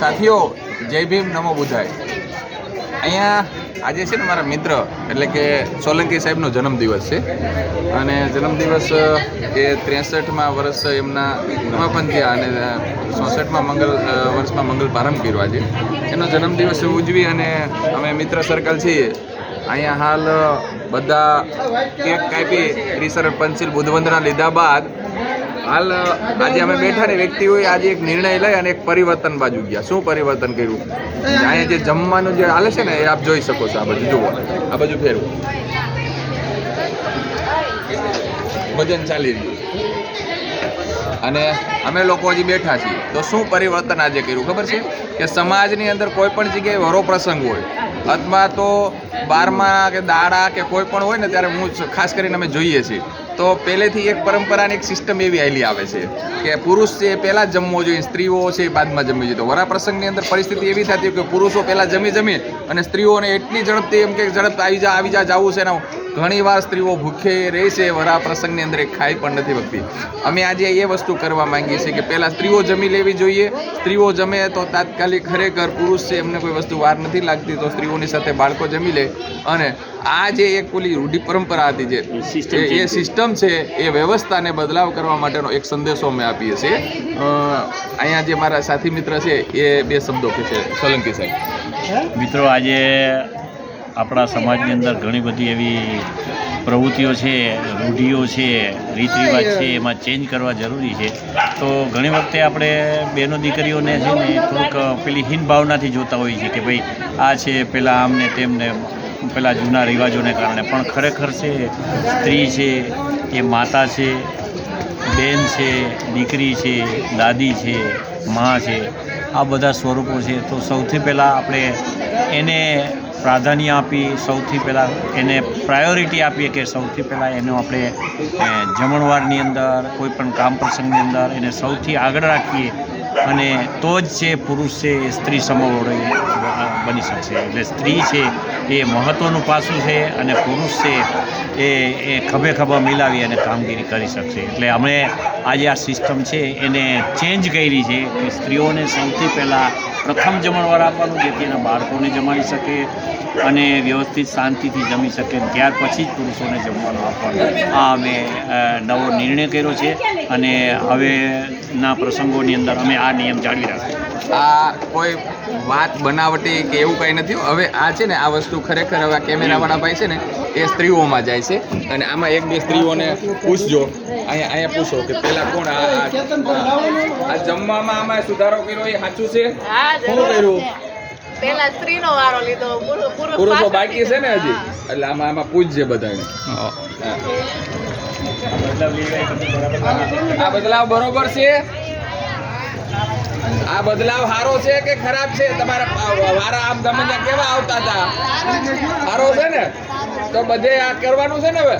સાથીઓ, જય ભીમ, નમો બુધાય અહીંયા આજે છે ને મારા મિત્ર, એટલે કે સોલંકી સાહેબનો જન્મદિવસ છે. અને જન્મદિવસ એ ત્રેસઠમાં વર્ષ એમના સમાપન થયા અને ચોસઠમાં મંગલ વર્ષમાં મંગલ પ્રારંભ કર્યો આજે. એનો જન્મદિવસ ઉજવી અને અમે મિત્ર સર્કલ છીએ. અહીંયા હાલ બધા કેક કાપી ત્રિસર પંચીલ બુધવંદના લીધા બાદ હાલ આજે અમે બેઠા ને વ્યક્તિઓએ આજે એક નિર્ણય લઈ અને એક પરિવર્તન બાજુ ગયા. શું પરિવર્તન કર્યું? અહીંયા જે જમવાનું જે હાલે છે ને, એ આપ જોઈ શકો છો આ બાજુ. જુઓ. આ બાજુ ફેરવું. ભજન ચાલી રહ્યું અને અમે લોકો હજી બેઠા છીએ. તો શું પરિવર્તન આજે કર્યું? ખબર છે? કે સમાજની અંદર કોઈ પણ જગ્યાએ વરો પ્રસંગ હોય અથવા તો બારમાં કે દાડા કે કોઈ પણ હોય ને ત્યારે હું ખાસ કરીને અમે જોઈએ છીએ. તો પહેલેથી એક પરંપરાની એક સિસ્ટમ એવી આવેલી આવે છે કે પુરુષ છે એ પહેલાં જમવો જોઈએ, સ્ત્રીઓ છે એ બાદમાં જમવી જોઈએ. તો વરા પ્રસંગની અંદર પરિસ્થિતિ એવી થતી કે પુરુષો પહેલાં જમી જમી અને સ્ત્રીઓને એટલી ઝડપથી એમ કે ઝડપ આવી જા આવી જા, જવું છે ને ઘણી વાર સ્ત્રીઓ ભૂખે રહે છે વરા પ્રસંગની અંદર એ ખાઈ પણ નથી શકતી. અમે આજે એ વસ્તુ કરવા માંગીએ છીએ કે પહેલાં સ્ત્રીઓ જમી લેવી જોઈએ. સ્ત્રીઓ જમે તો તાત્કાલિક ખરેખર પુરુષ છે એમને કોઈ વસ્તુ વાર નથી લાગતી તો સ્ત્રીઓની સાથે બાળકો જમી લે. અને આ જે એક ઓલી રૂઢિ પરંપરા હતી જે એ- એ સિસ્ટમ છે એ વ્યવસ્થાને બદલાવ કરવા માટેનો એક સંદેશો અમે આપીએ છીએ. અહીંયા જે મારા સાથી મિત્ર છે એ બે શબ્દો કે છે. સોલંકી સાહેબ. મિત્રો આજે આપણા સમાજની અંદર ઘણી બધી એવી પ્રવૃત્તિઓ છે, રૂઢિઓ છે રીત રિવાજ છે, એમાં ચેન્જ કરવા જરૂરી છે. તો ઘણી વખતે આપણે બહેનો દીકરીઓને છે ને થોડુંક પેલી હીન ભાવનાથી જોતા હોઈએ છીએ કે ભાઈ આ છે, પેલા આમને તેમને, પેલા જૂના રિવાજોને કારણે. પણ ખરેખર છે, સ્ત્રી છે, એ માતા છે, બેન છે, દીકરી છે, દાદી છે, મા છે, આ બધા સ્વરૂપો છે. તો સૌથી પહેલાં આપણે એને પ્રાધાન્ય આપી સૌથી પહેલાં, એને પ્રાયોરિટી આપીએ કે સૌથી પહેલાં એનો આપણે જમણવારની અંદર કોઈ પણ કામ પ્રસંગની અંદર એને સૌથી આગળ રાખીએ. અને તો જ છે પુરુષ છે એ સ્ત્રી સમોવડે. બની શકશે. એટલે સ્ત્રી છે એ મહત્ત્વનું પાસું છે અને પુરુષ છે એ એ ખભે ખભા મિલાવી અને કામગીરી કરી શકશે. એટલે અમે આજે આ સિસ્ટમ છે એને ચેન્જ કરી છે કે સ્ત્રીઓને સૌથી પહેલાં પ્રથમ જમણવાર આપવાનું, જેથી એના બાળકોને જમાડી શકે અને વ્યવસ્થિત શાંતિથી જમી શકે. ત્યાર પછી જ પુરુષોને જમવાનું આપવાનું. આ અમે નવો નિર્ણય કર્યો છે અને હવેના પ્રસંગોની અંદર અમે આ નિયમ જાળવી રાખ્યો આ કોઈ વાત બનાવટી કે એવું કંઈ નથી હવે આ છે ને આ વસ્તુ ખરેખર હવે આ કેમેરાવાળા ભાઈ છે ને એ સ્ત્રીઓમાં જાય છે. અને આમાં એક બે સ્ત્રીઓને પૂછજો. અહીંયા અહીંયા પૂછો કે પેલા કોણ આ આ- આ જમવામાં આમાં સુધારો કર્યો એ સાચું છે? શું કર્યું? પેલા સ્ત્રીનો વારો લીધો પુરુષો બાકી છે ને હજી? એટલે આમાં આમાં પૂછજે બધાને. આ બદલાવ બરોબર છે? આ બદલાવ સારો છે કે ખરાબ છે? તમારા વારા આમ ગમે ત્યાં કેવા આવતા હતા? સારો છે ને? તો બધે આ કરવાનું છે ને હવે?